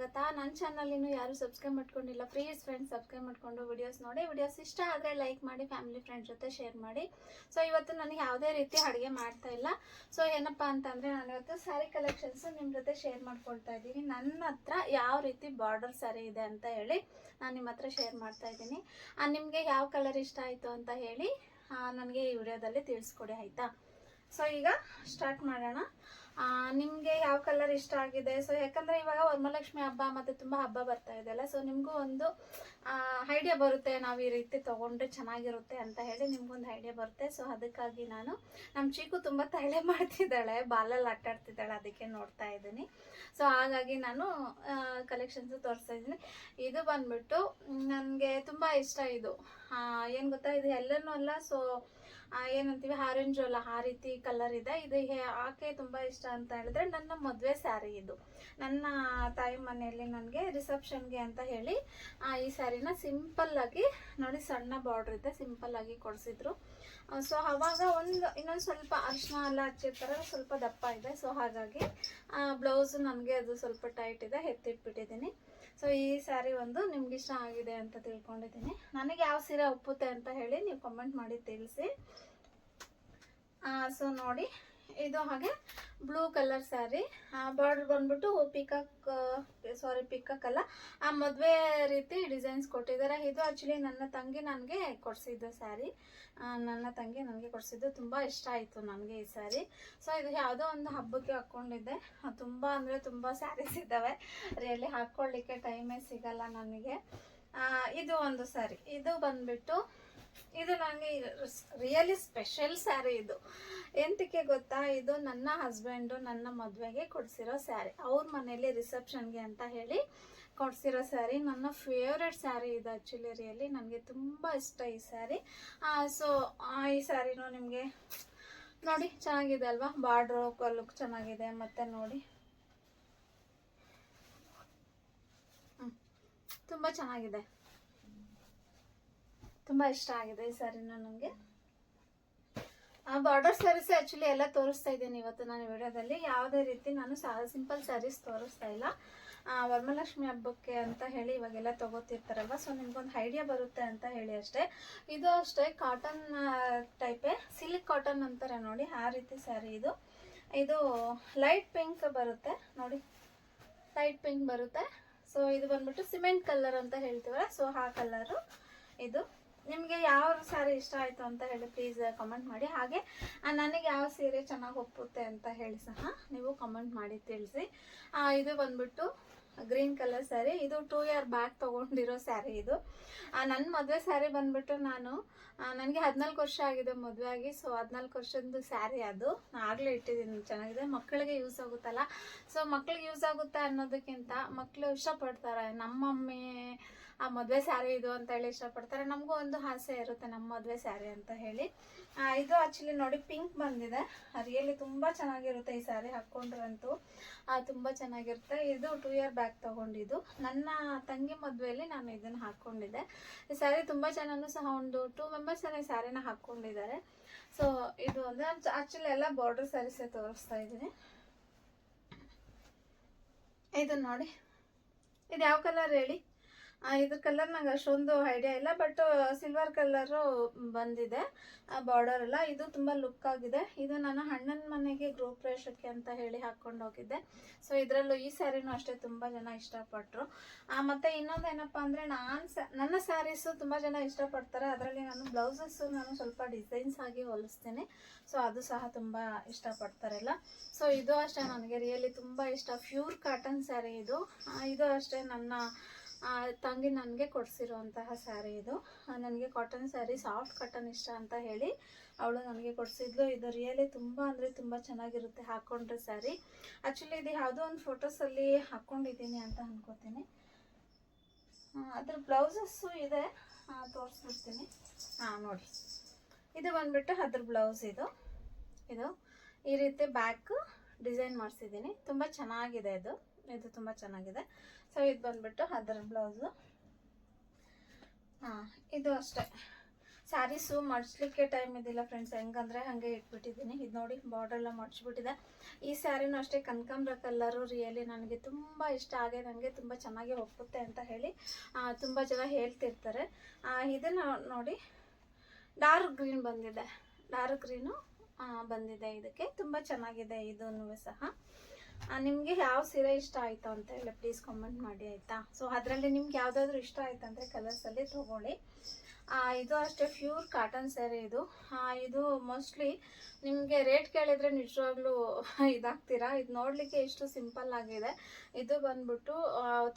ಸ್ವಾಗತ. ನನ್ನ ಚಾನಲ್ ಇನ್ನು ಯಾರು ಸಬ್ಸ್ಕ್ರೈಬ್ ಮಾಡ್ಕೊಂಡಿಲ್ಲ ಪ್ಲೀಸ್ ಫ್ರೆಂಡ್ಸ್ ಸಬ್ಸ್ಕ್ರೈಬ್ ಮಾಡ್ಕೊಂಡು ವಿಡಿಯೋಸ್ ನೋಡಿ. ವಿಡಿಯೋಸ್ ಇಷ್ಟ ಆದರೆ ಲೈಕ್ ಮಾಡಿ ಫ್ಯಾಮಿಲಿ ಫ್ರೆಂಡ್ ಜೊತೆ ಶೇರ್ ಮಾಡಿ. ಸೊ ಇವತ್ತು ನನಗೆ ಯಾವುದೇ ರೀತಿ ಅಡುಗೆ ಮಾಡ್ತಾ ಇಲ್ಲ. ಸೊ ಏನಪ್ಪ ಅಂತಂದರೆ ನಾನು ಇವತ್ತು ಸ್ಯಾರಿ ಕಲೆಕ್ಷನ್ಸು ನಿಮ್ಮ ಜೊತೆ ಶೇರ್ ಮಾಡ್ಕೊಳ್ತಾ ಇದ್ದೀನಿ. ನನ್ನ ಹತ್ರ ಯಾವ ರೀತಿ ಬಾರ್ಡರ್ ಸ್ಯಾರಿ ಇದೆ ಅಂತ ಹೇಳಿ ನಾನು ನಿಮ್ಮ ಹತ್ರ ಶೇರ್ ಮಾಡ್ತಾ ಇದ್ದೀನಿ. ನಿಮಗೆ ಯಾವ ಕಲರ್ ಇಷ್ಟ ಆಯಿತು ಅಂತ ಹೇಳಿ ನನಗೆ ಈ ವಿಡಿಯೋದಲ್ಲಿ ತಿಳಿಸ್ಕೊಡಿ, ಆಯಿತಾ? ಸೊ ಈಗ ಸ್ಟಾರ್ಟ್ ಮಾಡೋಣ. ನಿಮಗೆ ಯಾವ ಕಲರ್ ಇಷ್ಟ ಆಗಿದೆ? ಸೊ ಯಾಕಂದರೆ ಇವಾಗ ವರಮಹಾಲಕ್ಷ್ಮಿ ಹಬ್ಬ ಮತ್ತು ತುಂಬ ಹಬ್ಬ ಬರ್ತಾ ಇದೆಯಲ್ಲ ಸೊ ನಿಮಗೂ ಒಂದು ಐಡಿಯಾ ಬರುತ್ತೆ ನಾವು ಈ ರೀತಿ ತೊಗೊಂಡ್ರೆ ಚೆನ್ನಾಗಿರುತ್ತೆ ಅಂತ ಹೇಳಿ ನಿಮ್ಗೊಂದು ಐಡಿಯಾ ಬರುತ್ತೆ. ಸೊ ಅದಕ್ಕಾಗಿ ನಾನು ನಮ್ಮ ಚೀಕು ತುಂಬ ತಳೆ ಮಾಡ್ತಿದ್ದಾಳೆ, ಬಾಲಲ್ಲಿ ಆಟಾಡ್ತಿದ್ದಾಳೆ ಅದಕ್ಕೆ ನೋಡ್ತಾ ಇದ್ದೀನಿ. ಸೊ ಹಾಗಾಗಿ ನಾನು ಕಲೆಕ್ಷನ್ಸು ತೋರಿಸ್ತಾ ಇದ್ದೀನಿ. ಇದು ಬಂದ್ಬಿಟ್ಟು, ನನಗೆ ತುಂಬ ಇಷ್ಟ ಇದು. ಏನು ಗೊತ್ತಾ? ಇದು ಎಲ್ಲನೂ ಅಲ್ಲ ಸೊ ಏನಂತೀವಿ ಆರೆಂಜ್ ಅಲ್ಲ, ಆ ರೀತಿ ಕಲರ್ ಇದೆ. ಇದು ಆಕೆ ತುಂಬ ಇಷ್ಟ ಅಂತ ಹೇಳಿದ್ರೆ ನನ್ನ ಮದುವೆ ಸ್ಯಾರಿ ಇದು. ನನ್ನ ತಾಯಿ ಮನೆಯಲ್ಲಿ ನನಗೆ ರಿಸೆಪ್ಷನ್ಗೆ ಅಂತ ಹೇಳಿ ಈ ಸ್ಯಾರಿನ ಆಗಿ ನೋಡಿ, ಸಣ್ಣ ಬಾರ್ಡ್ರ್ ಇದೆ ಸಿಂಪಲ್ ಆಗಿ ಕೊಡಿಸಿದ್ರು. ಸೊ ಅವಾಗ ಒಂದು, ಇನ್ನೊಂದು ಸ್ವಲ್ಪ ಅರಿಶಿನ ಎಲ್ಲ ಹಚ್ಚಿರ್ತಾರೆ, ಸ್ವಲ್ಪ ದಪ್ಪ ಇದೆ. ಸೊ ಹಾಗಾಗಿ ಬ್ಲೌಸ್ ನನಗೆ ಅದು ಸ್ವಲ್ಪ ಟೈಟ್ ಇದೆ, ಎತ್ತಿಟ್ಬಿಟ್ಟಿದ್ದೀನಿ. ಸೊ ಈ ಸ್ಯಾರಿ ಒಂದು ನಿಮ್ಗೆ ಇಷ್ಟ ಆಗಿದೆ ಅಂತ ತಿಳ್ಕೊಂಡಿದ್ದೀನಿ. ನನಗೆ ಯಾವ ಸೀರೆ ಒಪ್ಪುತ್ತೆ ಅಂತ ಹೇಳಿ ನೀವು ಕಮೆಂಟ್ ಮಾಡಿ ತಿಳಿಸಿ. ಸೊ ನೋಡಿ, ಇದು ಹಾಗೆ ಬ್ಲೂ ಕಲರ್ ಸ್ಯಾರಿ ಬಾರ್ಡರ್ ಬಂದ್ಬಿಟ್ಟು ಪಿಕಾಕ್ ಸಾರಿ ಪಿಕಾಕ್ ಅಲ್ಲ. ಆ ಮದುವೆ ರೀತಿ ಡಿಸೈನ್ಸ್ ಕೊಟ್ಟಿದ್ದಾರೆ. ಇದು ಆ್ಯಕ್ಚುಲಿ ನನ್ನ ತಂಗಿ ನನಗೆ ಕೊಡಿಸಿದ್ದು ಸ್ಯಾರಿ ನನ್ನ ತಂಗಿ ನನಗೆ ಕೊಡಿಸಿದ್ದು ತುಂಬ ಇಷ್ಟ ಆಯಿತು ನನಗೆ ಈ ಸ್ಯಾರಿ ಸೊ ಇದು ಯಾವುದೋ ಒಂದು ಹಬ್ಬಕ್ಕೆ ಹಾಕ್ಕೊಂಡಿದ್ದೆ ತುಂಬ ಅಂದರೆ ತುಂಬ ಸ್ಯಾರೀಸ್ ಇದ್ದಾವೆ. ರಿಯಲಿ ಹಾಕ್ಕೊಳ್ಳಿಕ್ಕೆ ಟೈಮೇ ಸಿಗಲ್ಲ ನನಗೆ. ಇದು ಒಂದು ಸ್ಯಾರಿ ಇದು ಬಂದ್ಬಿಟ್ಟು ಇದು ನನಗೆ ರಿಯಲಿ ಸ್ಪೆಷಲ್ ಸ್ಯಾರಿ ಇದು. ಎಂತಕ್ಕೆ ಗೊತ್ತಾ? ಇದು ನನ್ನ ಹಸ್ಬೆಂಡು ನನ್ನ ಮದುವೆಗೆ ಕೊಡಿಸಿರೋ ಸ್ಯಾರಿ ಅವ್ರ ಮನೇಲಿ ರಿಸೆಪ್ಷನ್ಗೆ ಅಂತ ಹೇಳಿ ಕೊಡಿಸಿರೋ ಸ್ಯಾರಿ ನನ್ನ ಫೇವ್ರೆಟ್ ಸ್ಯಾರಿ ಇದು ಆ್ಯಕ್ಚುಲಿ ರಿಯಲಿ ನನಗೆ ತುಂಬ ಇಷ್ಟ ಈ ಸ್ಯಾರಿ ಸೊ ಈ ಸ್ಯಾರಿನೂ ನಿಮಗೆ ನೋಡಿ, ಚೆನ್ನಾಗಿದೆ ಅಲ್ವಾ? ಬಾರ್ಡ್ರು ಲುಕ್ ಚೆನ್ನಾಗಿದೆ. ಮತ್ತು ನೋಡಿ. ತುಂಬ ಚೆನ್ನಾಗಿದೆ. ತುಂಬ ಇಷ್ಟ ಆಗಿದೆ ಈ ಸ್ಯಾರಿನ ನನಗೆ ಬಾರ್ಡರ್ ಸ್ಯಾರೀಸ್ ಆ್ಯಕ್ಚುಲಿ ಎಲ್ಲ ತೋರಿಸ್ತಾ ಇದ್ದೀನಿ ಇವತ್ತು ನಾನು ವಿಡಿಯೋದಲ್ಲಿ. ಯಾವುದೇ ರೀತಿ ನಾನು ಸಿಂಪಲ್ ಸ್ಯಾರೀಸ್ ತೋರಿಸ್ತಾ ಇಲ್ಲ. ವರಮಹಾಲಕ್ಷ್ಮಿ ಹಬ್ಬಕ್ಕೆ ಅಂತ ಹೇಳಿ ಇವಾಗೆಲ್ಲ ತೊಗೋತಿರ್ತಾರಲ್ವ? ಸೊ ನಿಮ್ಗೊಂದು ಐಡಿಯಾ ಬರುತ್ತೆ ಅಂತ ಹೇಳಿ ಅಷ್ಟೇ. ಇದು ಅಷ್ಟೇ ಕಾಟನ್ ಟೈಪೇ ಸಿಲ್ಕ್ ಕಾಟನ್ ಅಂತಾರೆ ನೋಡಿ, ಆ ರೀತಿ ಸ್ಯಾರಿ ಇದು. ಇದು ಲೈಟ್ ಪಿಂಕ್ ಬರುತ್ತೆ, ನೋಡಿ. ಲೈಟ್ ಪಿಂಕ್ ಬರುತ್ತೆ. ಸೊ ಇದು ಬಂದ್ಬಿಟ್ಟು ಸಿಮೆಂಟ್ ಕಲರ್ ಅಂತ ಹೇಳ್ತೀವಲ್ಲ? ಸೊ ಆ ಕಲರು ಇದು. ನಿಮಗೆ ಯಾವ ಸ್ಯಾರಿ ಇಷ್ಟ ಆಯಿತು ಅಂತ ಹೇಳಿ ಪ್ಲೀಸ್ ಕಮೆಂಟ್ ಮಾಡಿ. ಹಾಗೆ ನನಗೆ ಯಾವ ಸೀರೆ ಚೆನ್ನಾಗಿ ಒಪ್ಪುತ್ತೆ ಅಂತ ಹೇಳಿ ಸಹ ನೀವು ಕಮೆಂಟ್ ಮಾಡಿ ತಿಳಿಸಿ. ಇದು ಬಂದ್ಬಿಟ್ಟು ಗ್ರೀನ್ ಕಲರ್ ಸ್ಯಾರಿ ಇದು ಟೂ ಇಯರ್ ಬ್ಯಾಕ್ ತೊಗೊಂಡಿರೋ ಸ್ಯಾರಿ ಇದು. ನನ್ನ ಮದುವೆ ಸ್ಯಾರಿ ಬಂದ್ಬಿಟ್ಟು ನಾನು ನನಗೆ ಹದಿನಾಲ್ಕು ವರ್ಷ ಆಗಿದೆ ಮದುವೆ ಆಗಿ. ಸೊ ಹದಿನಾಲ್ಕು ವರ್ಷದ ಸ್ಯಾರಿ ಅದು. ನಾನು ಆಗಲೇ ಇಟ್ಟಿದ್ದೀನಿ, ಚೆನ್ನಾಗಿದೆ. ಮಕ್ಕಳಿಗೆ ಯೂಸ್ ಆಗುತ್ತಲ್ಲ. ಸೊ ಮಕ್ಳಿಗೆ ಯೂಸ್ ಆಗುತ್ತೆ ಅನ್ನೋದಕ್ಕಿಂತ ಮಕ್ಕಳು ಇಷ್ಟಪಡ್ತಾರೆ ನಮ್ಮ ಮಮ್ಮಿ ಆ ಮದುವೆ ಸ್ಯಾರಿ ಇದು ಅಂತ ಹೇಳಿ ಇಷ್ಟಪಡ್ತಾರೆ. ನಮಗೂ ಒಂದು ಆಸೆ ಇರುತ್ತೆ ನಮ್ಮ ಮದುವೆ ಸ್ಯಾರಿ ಅಂತ ಹೇಳಿ. ಇದು ಆ್ಯಕ್ಚುಲಿ ನೋಡಿ ಪಿಂಕ್ ಬಂದಿದೆ. ರಿಯಲಿ ತುಂಬ ಚೆನ್ನಾಗಿರುತ್ತೆ ಈ ಸ್ಯಾರಿ ಹಾಕ್ಕೊಂಡ್ರಂತೂ ತುಂಬ ಚೆನ್ನಾಗಿರುತ್ತೆ. ಇದು ಟೂ ಇಯರ್ ಬ್ಯಾಕ್ ತಗೊಂಡಿದ್ದು. ನನ್ನ ತಂಗಿ ಮದುವೆಯಲ್ಲಿ ನಾನು ಇದನ್ನು ಹಾಕ್ಕೊಂಡಿದ್ದೆ ಈ ಸ್ಯಾರಿ ತುಂಬ ಚೆನ್ನಾಗೂ ಸಹ ಒಂದು ಟೂ ಮೆಂಬರ್ಸ್ ಈ ಸ್ಯಾರಿನ ಹಾಕ್ಕೊಂಡಿದ್ದಾರೆ ಸೊ ಇದು ಅಂದರೆ ಆ್ಯಕ್ಚುಲಿ ಎಲ್ಲ ಬಾರ್ಡರ್ ಸ್ಯಾರೀಸೇ ತೋರಿಸ್ತಾ ಇದ್ದೀನಿ. ಇದನ್ನು ನೋಡಿ. ಇದು ಯಾವ ಕಲರ್ ಹೇಳಿ? ಇದ್ರ ಕಲರ್ ನಂಗೆ ಅಷ್ಟೊಂದು ಐಡಿಯಾ ಇಲ್ಲ ಬಟ್ ಸಿಲ್ವರ್ ಕಲರು ಬಂದಿದೆ. ಬಾರ್ಡರ್ ಎಲ್ಲ ಇದು ತುಂಬ ಲುಕ್ ಆಗಿದೆ. ಇದು ನಾನು ಅಣ್ಣನ ಮನೆಗೆ ಗೃಹ ಪ್ರವೇಶಕ್ಕೆ ಅಂತ ಹೇಳಿ ಹಾಕ್ಕೊಂಡು ಹೋಗಿದ್ದೆ. ಸೊ ಇದರಲ್ಲೂ ಈ ಸ್ಯಾರಿನೂ ಅಷ್ಟೇ ತುಂಬ ಜನ ಇಷ್ಟಪಟ್ಟರು ಮತ್ತು ಇನ್ನೊಂದು ಏನಪ್ಪ ಅಂದರೆ ನಾನು ನನ್ನ ಸ್ಯಾರೀಸು ತುಂಬ ಜನ ಇಷ್ಟಪಡ್ತಾರೆ. ಅದರಲ್ಲಿ ನಾನು ಬ್ಲೌಸಸ್ಸು ನಾನು ಸ್ವಲ್ಪ ಡಿಸೈನ್ಸ್ ಆಗಿ ಹೊಲಿಸ್ತೀನಿ. ಸೊ ಅದು ಸಹ ತುಂಬ ಇಷ್ಟಪಡ್ತಾರಲ್ಲ ಸೊ ಇದು ಅಷ್ಟೇ ನನಗೆ ರಿಯಲಿ ತುಂಬ ಇಷ್ಟ. ಪ್ಯೂರ್ ಕಾಟನ್ ಸ್ಯಾರಿ ಇದು. ಇದು ಅಷ್ಟೇ ನನ್ನ ಆ, ತಂಗಿ ನನಗೆ ಕೊಡಿಸಿರುವಂತಹ ಸ್ಯಾರಿ ಇದು. ನನಗೆ ಕಾಟನ್ ಸ್ಯಾರಿ ಸಾಫ್ಟ್ ಕಾಟನ್ ಇಷ್ಟ ಅಂತ ಹೇಳಿ ಅವಳು ನನಗೆ ಕೊಡಿಸಿದ್ಲು. ಇದು ರಿಯಲಿ ತುಂಬ ಅಂದರೆ ತುಂಬ ಚೆನ್ನಾಗಿರುತ್ತೆ ಹಾಕ್ಕೊಂಡ್ರೆ ಸ್ಯಾರಿ. ಆ್ಯಕ್ಚುಲಿ ಇದು ಯಾವುದೋ ಒಂದು ಫೋಟೋಸಲ್ಲಿ ಹಾಕ್ಕೊಂಡಿದ್ದೀನಿ ಅಂತ ಅನ್ಕೋತೀನಿ. ಆ, ಅದ್ರ ಬ್ಲೌಸಸ್ಸು ಇದೆ. ತೋರಿಸ್ಬಿಡ್ತೀನಿ. ಹಾಂ ನೋಡಿ. ಇದು ಬಂದುಬಿಟ್ಟು ಅದ್ರ ಬ್ಲೌಸ್ ಇದು. ಇದು ಈ ರೀತಿ ಬ್ಯಾಕ್ ಡಿಸೈನ್ ಮಾಡಿಸಿದ್ದೀನಿ. ತುಂಬ ಚೆನ್ನಾಗಿದೆ ಇದು. ಇದು ತುಂಬ ಚೆನ್ನಾಗಿದೆ. ಸೊ ಇದು ಬಂದ್ಬಿಟ್ಟು ಅದರ ಬ್ಲೌಸು. ಹಾಂ, ಇದು ಅಷ್ಟೇ. ಸ್ಯಾರೀಸು ಮಡ್ಸ್ಲಿಕ್ಕೆ ಟೈಮ್ ಇದಿಲ್ಲ ಫ್ರೆಂಡ್ಸ್ ಹೆಂಗಂದ್ರೆ ಹಾಗೆ ಇಟ್ಬಿಟ್ಟಿದ್ದೀನಿ. ಇದು ನೋಡಿ ಬಾರ್ಡರ್ ಎಲ್ಲ ಮಡ್ಚ್ಬಿಟ್ಟಿದೆ ಈ ಸ್ಯಾರಿನೂ ಅಷ್ಟೇ ಕನಕಾಂಬ್ರ ಕಲ್ಲರು ರಿಯಲಿ ನನಗೆ ತುಂಬ ಇಷ್ಟ ಆಗಿದೆ ನನಗೆ ತುಂಬ ಚೆನ್ನಾಗಿ ಒಪ್ಪುತ್ತೆ ಅಂತ ಹೇಳಿ ತುಂಬ ಜನ ಹೇಳ್ತಿರ್ತಾರೆ. ಇದನ್ನು ನೋಡಿ ಡಾರ್ಕ್ ಗ್ರೀನ್ ಬಂದಿದೆ. ಡಾರ್ಕ್ ಗ್ರೀನು ಬಂದಿದೆ ಇದಕ್ಕೆ. ತುಂಬ ಚೆನ್ನಾಗಿದೆ ಇದೂ ಸಹ. ನಿಮಗೆ ಯಾವ ಸೀರೆ ಇಷ್ಟ ಆಯಿತು ಅಂತ ಹೇಳಿ ಪ್ಲೀಸ್ ಕಾಮೆಂಟ್ ಮಾಡಿ, ಆಯಿತಾ? ಸೊ ಅದರಲ್ಲಿ ನಿಮ್ಗೆ ಯಾವುದಾದ್ರೂ ಇಷ್ಟ ಆಯ್ತು ಅಂದರೆ ಕಲರ್ಸಲ್ಲಿ ತೊಗೊಳ್ಳಿ. ಇದು ಅಷ್ಟೇ ಪ್ಯೂರ್ ಕಾಟನ್ ಸ್ಯಾರಿ ಇದು. ಇದು ಮೋಸ್ಟ್ಲಿ ನಿಮಗೆ ರೇಟ್ ಕೇಳಿದರೆ ನಿಜವಾಗ್ಲೂ ಇದಾಗ್ತೀರಾ? ಇದು ನೋಡಲಿಕ್ಕೆ ಎಷ್ಟು ಸಿಂಪಲ್ ಆಗಿದೆ. ಇದು ಬಂದ್ಬಿಟ್ಟು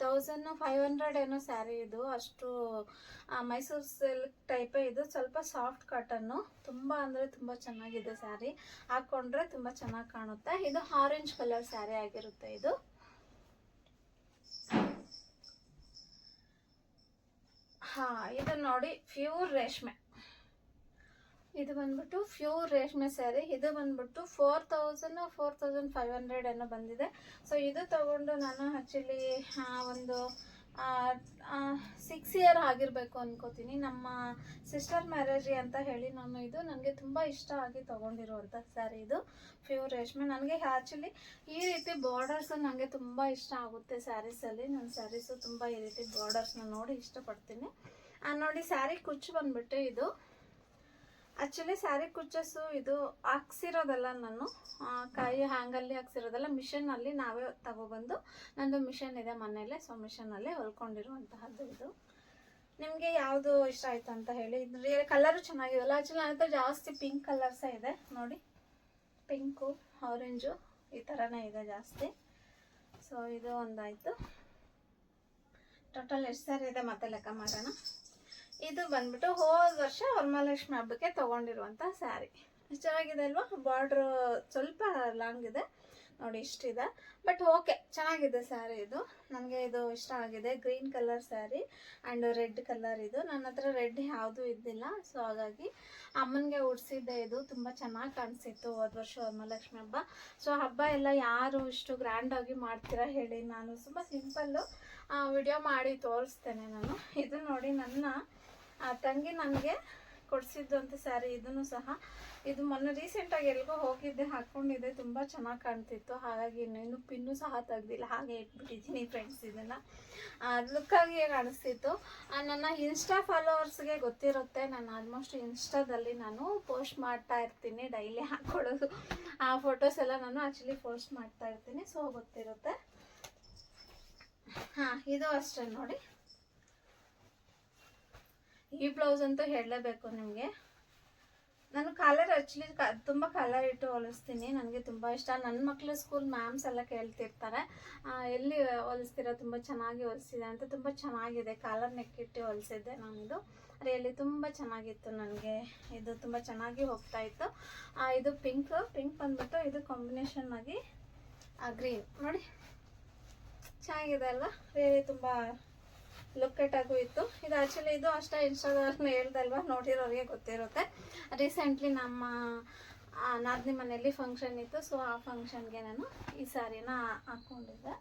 ತೌಸಂಡ್ ಫೈವ್ ಹಂಡ್ರೆಡ್ ಏನೋ ಸ್ಯಾರಿ ಇದು. ಅಷ್ಟು ಮೈಸೂರು ಸಿಲ್ಕ್ ಟೈಪೇ ಇದು. ಸ್ವಲ್ಪ ಸಾಫ್ಟ್ ಕಾಟನ್ನು ತುಂಬ ಅಂದರೆ ತುಂಬ ಚೆನ್ನಾಗಿದೆ ಸ್ಯಾರಿ ಹಾಕ್ಕೊಂಡ್ರೆ ತುಂಬ ಚೆನ್ನಾಗಿ ಕಾಣುತ್ತೆ. ಇದು ಆರೆಂಜ್ ಕಲರ್ ಸ್ಯಾರಿ ಆಗಿರುತ್ತೆ ಇದು. ಹಾ ಇದು ನೋಡಿ ಪ್ಯೂರ್ ರೇಷ್ಮೆ. ಇದು ಬಂದ್ಬಿಟ್ಟು ಪ್ಯೂರ್ ರೇಷ್ಮೆ ಸ್ಯಾರಿ ಇದು ಬಂದ್ಬಿಟ್ಟು four thousand four thousand five hundred ಏನೋ ಬಂದಿದೆ. ಸೊ ಇದು ತಗೊಂಡು ನಾನು ಆ್ಯಕ್ಚುಲಿ ಒಂದು ಸಿಕ್ಸ್ ಇಯರ್ ಆಗಿರಬೇಕು ಅನ್ಕೋತೀನಿ. ನಮ್ಮ ಸಿಸ್ಟರ್ ಮ್ಯಾರೇಜ್ ಅಂತ ಹೇಳಿ ನಾನು ಇದು ನನಗೆ ತುಂಬ ಇಷ್ಟ ಆಗಿ ತೊಗೊಂಡಿರುವಂಥ ಸ್ಯಾರಿ ಇದು ಪ್ಯೂರ್ ರೇಷ್ಮೆ. ನನಗೆ ಆ್ಯಕ್ಚುಲಿ ಈ ರೀತಿ ಬಾರ್ಡರ್ಸು ನನಗೆ ತುಂಬ ಇಷ್ಟ ಆಗುತ್ತೆ ಸ್ಯಾರೀಸಲ್ಲಿ ನನ್ನ ಸ್ಯಾರೀಸು ತುಂಬ ಈ ರೀತಿ ಬಾರ್ಡರ್ಸ್ನ ನೋಡಿ ಇಷ್ಟಪಡ್ತೀನಿ. ನೋಡಿ ಸ್ಯಾರಿ ಕುಚ್ಚು ಬಂದುಬಿಟ್ಟು ಇದು. ಆ್ಯಕ್ಚುಲಿ ಸ್ಯಾರಿ ಕುಚ್ಚಸ್ಸು ಇದು ಹಾಕ್ಸಿರೋದಲ್ಲ ನಾನು. ಕಾಯಿ ಕೈ ಹ್ಯಾಂಗಲ್ಲಿ ಹಾಕ್ಸಿರೋದಲ್ಲ ಮಿಷನಲ್ಲಿ ನಾವೇ ತಗೊಬಂದು, ನಂದು ಮಿಷನ್ ಇದೆ ಮನೇಲೆ ಸೊ ಮಿಷನಲ್ಲೇ ಹೊಲ್ಕೊಂಡಿರುವಂತಹದ್ದು ಇದು. ನಿಮಗೆ ಯಾವುದು ಇಷ್ಟ ಆಯ್ತು ಅಂತ ಹೇಳಿ. ಇದು ಕಲರು ಚೆನ್ನಾಗಿದೆಲ್ಲ ಆ್ಯಕ್ಚುಲಿ ನನ್ನ ಹತ್ರ ಜಾಸ್ತಿ ಪಿಂಕ್ ಕಲರ್ಸೇ ಇದೆ. ನೋಡಿ ಪಿಂಕು ಆರೆಂಜು ಈ ಥರನೇ ಇದೆ ಜಾಸ್ತಿ. ಸೊ ಇದು ಒಂದಾಯಿತು. ಟೋಟಲ್ ಎಷ್ಟು ಸ್ಯಾರಿ ಇದೆ ಮತ್ತೆ ಲೆಕ್ಕ ಮಾಡೋಣ. ಇದು ಬಂದ್ಬಿಟ್ಟು ಹೋದ ವರ್ಷ ವರಮಹಾಲಕ್ಷ್ಮಿ ಹಬ್ಬಕ್ಕೆ ತೊಗೊಂಡಿರುವಂಥ ಸ್ಯಾರಿ ಚೆನ್ನಾಗಿದೆ ಅಲ್ವಾ? ಬಾರ್ಡ್ರ್ ಸ್ವಲ್ಪ ಲಾಂಗ್ ಇದೆ. ನೋಡಿ ಇಷ್ಟಿದೆ. ಬಟ್ ಓಕೆ ಚೆನ್ನಾಗಿದೆ ಸ್ಯಾರಿ ಇದು. ನನಗೆ ಇದು ಇಷ್ಟ ಆಗಿದೆ. Green colour sari and red colour ಇದು. ನನ್ನ ಹತ್ರ ರೆಡ್ ಯಾವುದೂ ಇದ್ದಿಲ್ಲ. ಸೊ ಹಾಗಾಗಿ ಅಮ್ಮನಿಗೆ ಉಡಿಸಿದ್ದೆ ಇದು. ತುಂಬ ಚೆನ್ನಾಗಿ ಕಾಣಿಸಿತ್ತು ಹೋದ ವರ್ಷ ವರಮಹಾಲಕ್ಷ್ಮಿ ಹಬ್ಬ. ಸೊ ಹಬ್ಬ ಎಲ್ಲ ಯಾರು ಇಷ್ಟು ಗ್ರ್ಯಾಂಡಾಗಿ ಮಾಡ್ತೀರಾ ಹೇಳಿ ನಾನು ತುಂಬ ಸಿಂಪಲ್ಲು ವಿಡಿಯೋ ಮಾಡಿ ತೋರಿಸ್ತೇನೆ ನಾನು. ಇದು ನೋಡಿ ನನ್ನ ಆ, ತಂಗಿ ನನಗೆ ಕೊಡಿಸಿದ್ದು ಅಂತ ಸ್ಯಾರಿ ಇದನ್ನು ಸಹ. ಇದು ಮೊನ್ನೆ ರೀಸೆಂಟಾಗಿ ಎಲ್ಗೋ ಹೋಗಿದ್ದೆ ಹಾಕ್ಕೊಂಡಿದ್ದೆ ತುಂಬ ಚೆನ್ನಾಗಿ ಕಾಣ್ತಿತ್ತು. ಹಾಗಾಗಿ ಇನ್ನೇನು ಪಿನ್ನು ಸಹ ತೆಗ್ದಿಲ್ಲ. ಹಾಗೆ ಇಟ್ಬಿಟ್ಟಿದ್ದೀನಿ ಫ್ರೆಂಡ್ಸ್ ಇದನ್ನು. ಲುಕ್ಕಾಗಿ ಕಾಣಿಸ್ತಿತ್ತು. ನನ್ನ ಇನ್ಸ್ಟಾ ಫಾಲೋವರ್ಸ್ಗೆ ಗೊತ್ತಿರುತ್ತೆ ನಾನು ಆಲ್ಮೋಸ್ಟ್ ಇನ್ಸ್ಟಾದಲ್ಲಿ ನಾನು ಪೋಸ್ಟ್ ಮಾಡ್ತಾ ಇರ್ತೀನಿ ಡೈಲಿ ಹಾಕ್ಕೊಳ್ಳೋದು ಆ ಫೋಟೋಸ್ ಎಲ್ಲ ನಾನು ಆ್ಯಕ್ಚುಲಿ ಪೋಸ್ಟ್ ಮಾಡ್ತಾ ಇರ್ತೀನಿ ಸೊ ಗೊತ್ತಿರುತ್ತೆ. ಹಾಂ ಇದು ಅಷ್ಟೇ ನೋಡಿ. ಈ ಬ್ಲೌಸ್ ಅಂತೂ ಹೇಳಲೇಬೇಕು ನಿಮಗೆ. ನಾನು ಕಾಲರ್ ಆ್ಯಕ್ಚುಲಿ ಕ, ತುಂಬ ಕಲರ್ ಇಟ್ಟು ಹೊಲಿಸ್ತೀನಿ, ನನಗೆ ತುಂಬ ಇಷ್ಟ. ನನ್ನ ಮಕ್ಕಳು ಸ್ಕೂಲ್ ಮ್ಯಾಮ್ಸ್ ಎಲ್ಲ ಕೇಳ್ತಿರ್ತಾರೆ ಎಲ್ಲಿ ಹೊಲಿಸ್ತೀರಾ, ತುಂಬ ಚೆನ್ನಾಗಿ ಹೊಲಿಸಿದೆ ಅಂತ ತುಂಬ ಚೆನ್ನಾಗಿದೆ ಕಾಲರ್ ನೆಕ್ಕಿಟ್ಟು ಹೊಲಿಸಿದ್ದೆ ನನ್ನದು ರಿಯಲಿ ತುಂಬ ಚೆನ್ನಾಗಿತ್ತು ನನಗೆ. ಇದು ತುಂಬ ಚೆನ್ನಾಗಿ ಹೋಗ್ತಾ ಇತ್ತು. ಇದು ಪಿಂಕ್ ಪಿಂಕ್ ಬಂದ್ಬಿಟ್ಟು ಇದು ಕಾಂಬಿನೇಷನ್ ಆಗಿ ಗ್ರೀನ್ ನೋಡಿ, ಚೆನ್ನಾಗಿದೆ ಅಲ್ವಾ? ರಿಯಲಿ ತುಂಬ ಲುಕ್ಕೆಟಾಗೂ ಇತ್ತು. ಇದು ಆ್ಯಕ್ಚುಲಿ ಇದು ಅಷ್ಟೇ ಇನ್ಸ್ಟಾಗ್ರಾಮ್ ಹೇಳ್ದಲ್ವ? ನೋಡಿರೋರಿಗೆ ಗೊತ್ತಿರುತ್ತೆ. ರೀಸೆಂಟ್ಲಿ ನಮ್ಮ ನಾದಿನಿ ಮನೆಯಲ್ಲಿ ಫಂಕ್ಷನ್ ಇತ್ತು. ಸೊ ಆ ಫಂಕ್ಷನ್ಗೆ ನಾನು ಈ ಸ್ಯಾರಿನ ಹಾಕ್ಕೊಂಡಿದ್ದೆ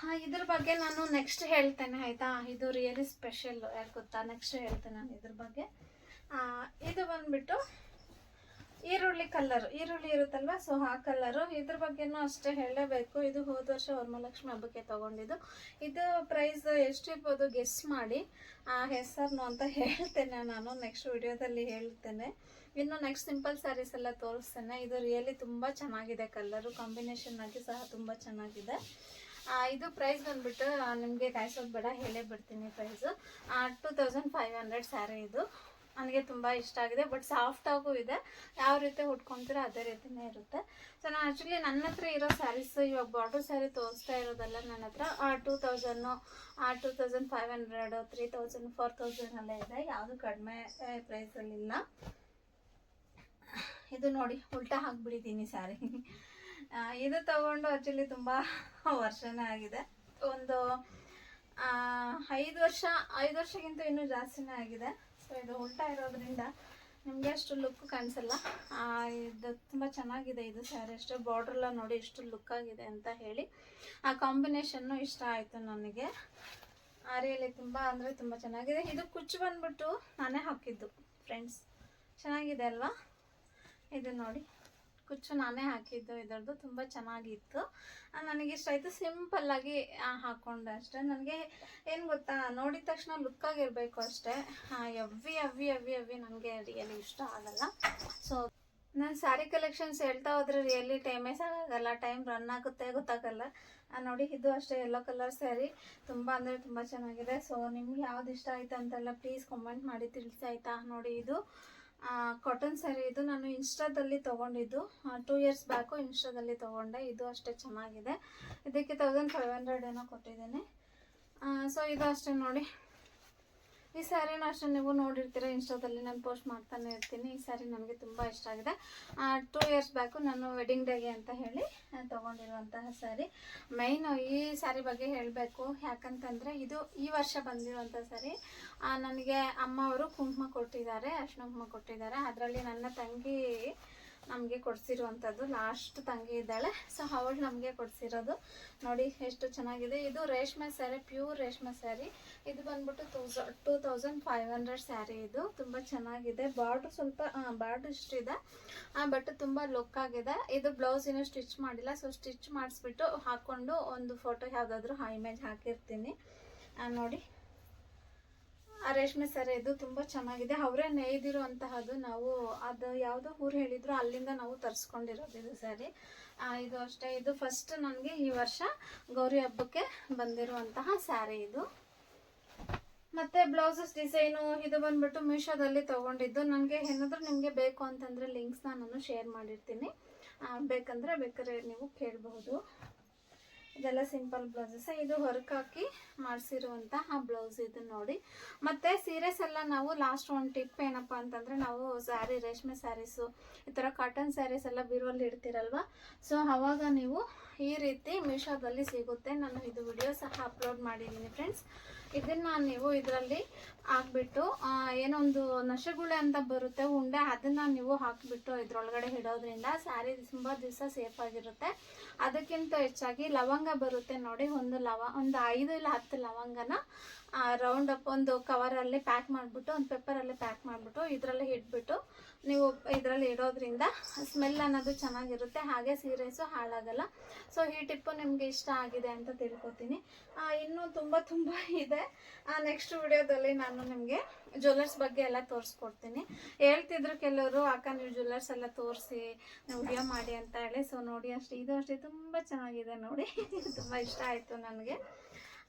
ಹಾಂ, ಇದ್ರ ಬಗ್ಗೆ ನಾನು ನೆಕ್ಸ್ಟ್ ಹೇಳ್ತೇನೆ, ಆಯಿತಾ? ಇದು ರಿಯಲಿ ಸ್ಪೆಷಲ್ ಯಾಕೆ ಗೊತ್ತಾ? ನೆಕ್ಸ್ಟ್ ಹೇಳ್ತೇನೆ ನಾನು ಇದ್ರ ಬಗ್ಗೆ. ಇದು ಬಂದ್ಬಿಟ್ಟು ಈರುಳ್ಳಿ ಕಲ್ಲರ್ ಈರುಳ್ಳಿ ಇರುತ್ತಲ್ವ? ಸೊ ಆ ಕಲ್ಲರು ಇದ್ರ ಬಗ್ಗೆನೂ ಅಷ್ಟೇ ಹೇಳಲೇಬೇಕು ಇದು ಹೋದ ವರ್ಷ ವರಮಹಾಲಕ್ಷ್ಮಿ ಹಬ್ಬಕ್ಕೆ ತಗೊಂಡಿದ್ದು. ಇದು ಪ್ರೈಸ್ ಎಷ್ಟಿರ್ಬೋದು ಗೆಸ್ ಮಾಡಿ. ಆ ಹೆಸರನ್ನು ಅಂತ ಹೇಳ್ತೇನೆ ನಾನು. ನೆಕ್ಸ್ಟ್ ವಿಡಿಯೋದಲ್ಲಿ ಹೇಳ್ತೇನೆ. ಇನ್ನು ನೆಕ್ಸ್ಟ್ ಸಿಂಪಲ್ ಸ್ಯಾರೀಸ್ ಎಲ್ಲ ತೋರಿಸ್ತೇನೆ. ಇದು ರಿಯಲಿ ತುಂಬ ಚೆನ್ನಾಗಿದೆ ಕಲ್ಲರು ಕಾಂಬಿನೇಷನ್ ಆಗಿ ಸಹ ತುಂಬ ಚೆನ್ನಾಗಿದೆ. ಇದು ಪ್ರೈಸ್ ಬಂದ್ಬಿಟ್ಟು ನಿಮಗೆ ಕಾಯಿಸೋದು ಬೇಡ, ಹೇಳೇ ಬಿಡ್ತೀನಿ price two thousand five hundred sari ಇದು. ನನಗೆ ತುಂಬ ಇಷ್ಟ ಆಗಿದೆ ಬಟ್ ಸಾಫ್ಟಾಗೂ ಇದೆ. ಯಾವ ರೀತಿ ಉಟ್ಕೊತೀರೋ ಅದೇ ರೀತಿನೇ ಇರುತ್ತೆ. ಸೊ ನಾನು ಆ್ಯಕ್ಚುಲಿ ನನ್ನ ಹತ್ರ ಇರೋ ಸ್ಯಾರೀಸ್ ಇವಾಗ ಬಾರ್ಡರ್ ಸ್ಯಾರಿ ತೋರಿಸ್ತಾ ಇರೋದಲ್ಲ ನನ್ನ ಹತ್ರ two thousand two thousand five hundred three thousand four ತೌಸಂಡಲ್ಲೇ ಇದೆ. ಯಾವುದು ಕಡಿಮೆ ಪ್ರೈಸಲ್ಲಿಲ್ಲ ಇದು ನೋಡಿ ಉಲ್ಟಾ ಹಾಕ್ಬಿಟ್ಟಿದ್ದೀನಿ ಸ್ಯಾರಿ ಇದು ತಗೊಂಡು ಆ್ಯಕ್ಚುಲಿ ತುಂಬ ವರ್ಷನೇ ಆಗಿದೆ. ಒಂದು ಆ, ಐದು ವರ್ಷ ಐದು ವರ್ಷಕ್ಕಿಂತ ಇನ್ನೂ ಜಾಸ್ತಿನೇ ಆಗಿದೆ. ಸೊ ಇದು ಉಲ್ಟಾ ಇರೋದ್ರಿಂದ ನಿಮಗೆ ಅಷ್ಟು ಲುಕ್ ಕಾಣಿಸಲ್ಲ. ಇದು ತುಂಬ ಚೆನ್ನಾಗಿದೆ ಇದು ಸ್ಯಾರಿ ಅಷ್ಟೇ. ಬಾರ್ಡ್ರೆಲ್ಲ ನೋಡಿ ಎಷ್ಟು ಲುಕ್ ಆಗಿದೆ ಅಂತ ಹೇಳಿ. ಆ ಕಾಂಬಿನೇಷನ್ನು ಇಷ್ಟ ಆಯಿತು ನನಗೆ. ಆರಿಯಲ್ಲಿ ತುಂಬ ಅಂದರೆ ತುಂಬ ಚೆನ್ನಾಗಿದೆ. ಇದು ಕುಚ್ಚು ಬಂದ್ಬಿಟ್ಟು ನಾನೇ ಹಾಕಿದ್ದು ಫ್ರೆಂಡ್ಸ್ ಚೆನ್ನಾಗಿದೆ ಅಲ್ವಾ? ಇದು ನೋಡಿ. ಕುಚ್ಚು ನಾನೇ ಹಾಕಿದ್ದು, ಇದರದ್ದು ತುಂಬ ಚೆನ್ನಾಗಿತ್ತು. ನನಗೆ ಇಷ್ಟ ಆಯಿತು. ಸಿಂಪಲ್ಲಾಗಿ ಹಾಕ್ಕೊಂಡೆ ಅಷ್ಟೇ. ನನಗೆ ಏನು ಗೊತ್ತಾ, ನೋಡಿದ ತಕ್ಷಣ ಲುಕ್ಕಾಗಿರಬೇಕು ಅಷ್ಟೇ. ಎವ್ವಿ ಎವ್ವಿ ಎವ್ವಿ ಎವ್ವಿ ನನಗೆ ರಿಯಲಿ ಇಷ್ಟ ಆಗಲ್ಲ. ಸೊ ನಾನು ಸ್ಯಾರಿ ಕಲೆಕ್ಷನ್ಸ್ ಹೇಳ್ತಾ ಹೋದ್ರೆ ರಿಯಲಿ ಟೈಮೇ ಸಾಕಾಗಲ್ಲ ಟೈಮ್ ರನ್ ಆಗುತ್ತೆ, ಗೊತ್ತಾಗಲ್ಲ. ನೋಡಿ, ಇದು ಅಷ್ಟೇ ಎಲ್ಲೋ ಕಲರ್ ಸ್ಯಾರಿ ತುಂಬ ಅಂದರೆ ತುಂಬ ಚೆನ್ನಾಗಿದೆ. ಸೊ ನಿಮ್ಗೆ ಯಾವ್ದು ಇಷ್ಟ ಆಯ್ತು ಅಂತೆಲ್ಲ ಪ್ಲೀಸ್ ಕಮೆಂಟ್ ಮಾಡಿ ತಿಳಿಸಿ ಆಯಿತಾ? ನೋಡಿ, ಇದು ಕಾಟನ್ ಸ್ಯಾರಿ ಇದು ನಾನು ಇನ್ಸ್ಟಾದಲ್ಲಿ ತೊಗೊಂಡಿದ್ದು. ಟೂ ಇಯರ್ಸ್ ಬ್ಯಾಕು ಇನ್ಸ್ಟಾದಲ್ಲಿ ತೊಗೊಂಡೆ. ಇದು ಅಷ್ಟೇ ಚೆನ್ನಾಗಿದೆ. ಇದಕ್ಕೆ ತೌಸಂಡ್ ಫೈವ್ ಹಂಡ್ರೆಡ್ ಏನೋ ಕೊಟ್ಟಿದ್ದೀನಿ. ಸೊ ಇದು ಅಷ್ಟೇ ನೋಡಿ. ಈ ಸ್ಯಾರಿನ ಅಷ್ಟೇ ನೀವು ನೋಡಿರ್ತೀರ ಇನ್ಸ್ಟಾದಲ್ಲಿ ನಾನು ಪೋಸ್ಟ್ ಮಾಡ್ತಾನೆ ಇರ್ತೀನಿ. ಈ ಸ್ಯಾರಿ ನನಗೆ ತುಂಬ ಇಷ್ಟ ಆಗಿದೆ. ಟೂ ಇಯರ್ಸ್ ಬ್ಯಾಕು ನಾನು ವೆಡ್ಡಿಂಗ್ ಡೇಗೆ ಅಂತ ಹೇಳಿ ನಾನು ತೊಗೊಂಡಿರುವಂತಹ ಸ್ಯಾರಿ ಮೈನ್ ಈ ಸ್ಯಾರಿ ಬಗ್ಗೆ ಹೇಳಬೇಕು. ಯಾಕಂತಂದರೆ ಇದು ಈ ವರ್ಷ ಬಂದಿರುವಂಥ ಸ್ಯಾರಿ ನನಗೆ ಅಮ್ಮ ಅವರು ಕುಂಕುಮ ಕೊಟ್ಟಿದ್ದಾರೆ, ಅರ್ಶಿನ ಕುಂಕುಮ ಕೊಟ್ಟಿದ್ದಾರೆ. ಅದರಲ್ಲಿ ನನ್ನ ತಂಗಿ ನಮಗೆ ಕೊಡಿಸಿರುವಂಥದ್ದು. ಲಾಸ್ಟ್ ತಂಗಿ ಇದ್ದಾಳೆ. ಸೊ ಅವಳು ನಮಗೆ ಕೊಡಿಸಿರೋದು. ನೋಡಿ ಎಷ್ಟು ಚೆನ್ನಾಗಿದೆ. ಇದು ರೇಷ್ಮೆ ಸ್ಯಾರಿ ಪ್ಯೂರ್ ರೇಷ್ಮೆ ಸ್ಯಾರಿ ಇದು ಬಂದ್ಬಿಟ್ಟು ತೌಸ two thousand five hundred sari ಇದು. ತುಂಬ ಚೆನ್ನಾಗಿದೆ. ಬಾರ್ಡ್ರ್ ಸ್ವಲ್ಪ ಬಾರ್ಡ್ರ್ ಇಷ್ಟಿದೆ. ಬಟ್ ತುಂಬ ಲುಕ್ ಆಗಿದೆ. ಇದು ಬ್ಲೌಸ್ ಇನ್ನೂ ಸ್ಟಿಚ್ ಮಾಡಿಲ್ಲ. ಸೊ ಸ್ಟಿಚ್ ಮಾಡಿಸ್ಬಿಟ್ಟು ಹಾಕ್ಕೊಂಡು ಒಂದು ಫೋಟೋ ಯಾವುದಾದ್ರೂ ಆ ಇಮೇಜ್ ಹಾಕಿರ್ತೀನಿ. ನೋಡಿ. ಆ ರೇಷ್ಮೆ ಸೀರೆ ಇದು ತುಂಬ ಚೆನ್ನಾಗಿದೆ. ಅವರೇ ನೇಯ್ದಿರುವಂತಹದ್ದು ನಾವು ಅದು ಯಾವುದೋ ಊರು ಹೇಳಿದ್ರು ಅಲ್ಲಿಂದ ನಾವು ತರಿಸ್ಕೊಂಡಿರೋದು ಇದು ಸ್ಯಾರಿ ಇದು ಅಷ್ಟೇ. ಇದು ಫಸ್ಟ್ ನನಗೆ ಈ ವರ್ಷ ಗೌರಿ ಹಬ್ಬಕ್ಕೆ ಬಂದಿರುವಂತಹ ಸ್ಯಾರಿ ಇದು. ಮತ್ತೆ ಬ್ಲೌಸಸ್ ಡಿಸೈನು ಇದು ಬಂದ್ಬಿಟ್ಟು ಮೀಶೋದಲ್ಲಿ ತೊಗೊಂಡಿದ್ದು. ನನಗೆ ಏನಾದರೂ ನಿಮಗೆ ಬೇಕು ಅಂತಂದರೆ ಲಿಂಕ್ಸ್ನ ನಾನು ಶೇರ್ ಮಾಡಿರ್ತೀನಿ. ಬೇಕಂದ್ರೆ ಬೇಕಾದ್ರೆ ನೀವು ಕೇಳಬಹುದು. ಇದೆಲ್ಲ ಸಿಂಪಲ್ ಬ್ಲೌಸಸ್ ಇದು ಹೊರಕಾಕಿ ಮಾಡಿಸಿರುವಂತಹ ಬ್ಲೌಸ್ ಇದು ನೋಡಿ. ಮತ್ತೆ ಸೀರೆಸ್ ಎಲ್ಲ ನಾವು ಲಾಸ್ಟ್ ಒಂದು ಟಿಪ್ ಏನಪ್ಪ ಅಂತಂದ್ರೆ ನಾವು ಸ್ಯಾರಿ ರೇಷ್ಮೆ ಸ್ಯಾರೀಸು ಈ ಥರ ಕಾಟನ್ ಸ್ಯಾರೀಸ್ ಎಲ್ಲ ಬೀರುವಲ್ಲಿ ಇಡ್ತೀರಲ್ವ? ಸೊ ಅವಾಗ ನೀವು ಈ ರೀತಿ ಮೀಶೋದಲ್ಲಿ ಸಿಗುತ್ತೆ. ನಾನು ಇದು ವಿಡಿಯೋ ಸಹ ಅಪ್ಲೋಡ್ ಮಾಡಿದ್ದೀನಿ ಫ್ರೆಂಡ್ಸ್ ಇದನ್ನ ನೀವು ಇದರಲ್ಲಿ ಹಾಕ್ಬಿಟ್ಟು ಏನೊಂದು ನಶೆಗುಳೆ ಅಂತ ಬರುತ್ತೆ ಉಂಡೆ, ಅದನ್ನ ನೀವು ಹಾಕ್ಬಿಟ್ಟು ಇದ್ರೊಳಗಡೆ ಇಡೋದ್ರಿಂದ ಸ್ಯಾರಿ ತುಂಬ ದಿವಸ ಸೇಫ್ ಆಗಿರುತ್ತೆ. ಅದಕ್ಕಿಂತ ಹೆಚ್ಚಾಗಿ ಲವಂಗ ಬರುತ್ತೆ ನೋಡಿ, ಒಂದು ಲವ, ಒಂದು ಐದು ಇಲ್ಲ ಹತ್ತು ಲವಂಗನ ರೌಂಡ್ ಅಪ್ ಒಂದು ಕವರಲ್ಲಿ ಪ್ಯಾಕ್ ಮಾಡಿಬಿಟ್ಟು, ಒಂದು ಪೇಪರಲ್ಲಿ ಪ್ಯಾಕ್ ಮಾಡಿಬಿಟ್ಟು ಇದರಲ್ಲಿ ಇಟ್ಬಿಟ್ಟು ನೀವು ಇದರಲ್ಲಿ ಇಡೋದ್ರಿಂದ ಸ್ಮೆಲ್ ಅನ್ನೋದು ಚೆನ್ನಾಗಿರುತ್ತೆ. ಹಾಗೆ ಸೀರೆಸು ಹಾಳಾಗಲ್ಲ. ಸೊ ಈ ಟಿಪ್ಪು ನಿಮಗೆ ಇಷ್ಟ ಆಗಿದೆ ಅಂತ ತಿಳ್ಕೊತೀನಿ. ಇನ್ನೂ ತುಂಬ ತುಂಬ ಇದೆ. ನೆಕ್ಸ್ಟ್ ವಿಡಿಯೋದಲ್ಲಿ ನಾನು ನಿಮಗೆ ಜ್ಯುವೆಲ್ಲರ್ಸ್ ಬಗ್ಗೆ ಎಲ್ಲ ತೋರಿಸ್ಕೊಡ್ತೀನಿ. ಹೇಳ್ತಿದ್ರು ಕೆಲವರು, ಅಕ್ಕ, ನೀವು ಜ್ಯುವೆಲ್ಲರ್ಸ್ ಎಲ್ಲ ತೋರಿಸಿ ವಿಡಿಯೋ ಮಾಡಿ ಅಂತ ಹೇಳಿ. ಸೊ ನೋಡಿ ಅಷ್ಟೇ. ಇದು ಅಷ್ಟೇ. ತುಂಬ ಚೆನ್ನಾಗಿದೆ ನೋಡಿ. ತುಂಬ ಇಷ್ಟ ಆಯಿತು ನನಗೆ.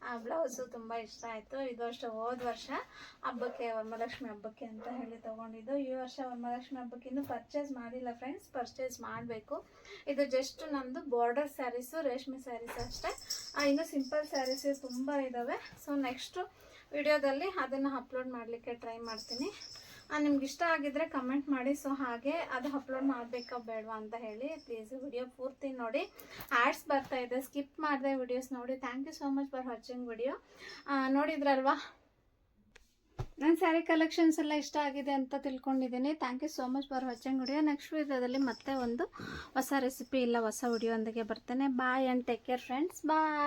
ಆ ಬ್ಲೌಸು ತುಂಬ ಇಷ್ಟ ಆಯಿತು. ಇದು ವರ್ಷ ಹೋದ ವರ್ಷ ಹಬ್ಬಕ್ಕೆ, ವರಮಹಾಲಕ್ಷ್ಮಿ ಹಬ್ಬಕ್ಕೆ ಅಂತ ಹೇಳಿ ತೊಗೊಂಡಿದ್ದು. ಈ ವರ್ಷ ವರಮಹಾಲಕ್ಷ್ಮಿ ಇನ್ನೂ ಪರ್ಚೇಸ್ ಮಾಡಿಲ್ಲ ಫ್ರೆಂಡ್ಸ್ ಪರ್ಚೇಸ್ ಮಾಡಬೇಕು. ಇದು ಜಸ್ಟ್ ನಮ್ಮದು ಬಾರ್ಡರ್ ಸ್ಯಾರೀಸು ರೇಷ್ಮೆ ಸ್ಯಾರೀಸ್ ಅಷ್ಟೇ. ಇನ್ನು ಸಿಂಪಲ್ ಸ್ಯಾರೀಸ್ ತುಂಬ ಇದ್ದಾವೆ ಸೊ ನೆಕ್ಸ್ಟು ವಿಡಿಯೋದಲ್ಲಿ ಅದನ್ನು ಅಪ್ಲೋಡ್ ಮಾಡಲಿಕ್ಕೆ ಟ್ರೈ ಮಾಡ್ತೀನಿ. ನಿಮ್ಗೆ ಇಷ್ಟ ಆಗಿದ್ರೆ ಕಮೆಂಟ್ ಮಾಡಿ. ಸೊ ಹಾಗೆ ಅದು ಅಪ್ಲೋಡ್ ಮಾಡಬೇಕಾ ಬೇಡವಾ ಅಂತ ಹೇಳಿ ಪ್ಲೀಸ್ ವಿಡಿಯೋ ಪೂರ್ತಿ ನೋಡಿ. ಆ್ಯಡ್ಸ್ ಬರ್ತಾ ಇದೆ. ಸ್ಕಿಪ್ ಮಾಡಿದೆ ವಿಡಿಯೋಸ್ ನೋಡಿ. Thank you so much for watching video ನೋಡಿದ್ರಲ್ವಾ? ನನ್ನ ಸ್ಯಾರಿ ಕಲೆಕ್ಷನ್ಸ್ ಎಲ್ಲ ಇಷ್ಟ ಆಗಿದೆ ಅಂತ ತಿಳ್ಕೊಂಡಿದ್ದೀನಿ. Thank you so much for watching video next ವಿಡಿಯೋದಲ್ಲಿ ಮತ್ತೆ ಒಂದು ಹೊಸ ರೆಸಿಪಿ ಇಲ್ಲ ಹೊಸ ವಿಡಿಯೋ ಒಂದಿಗೆ ಬರ್ತೇನೆ. Bye and take care friends bye